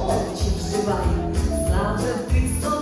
овочі вживай, завжди сон.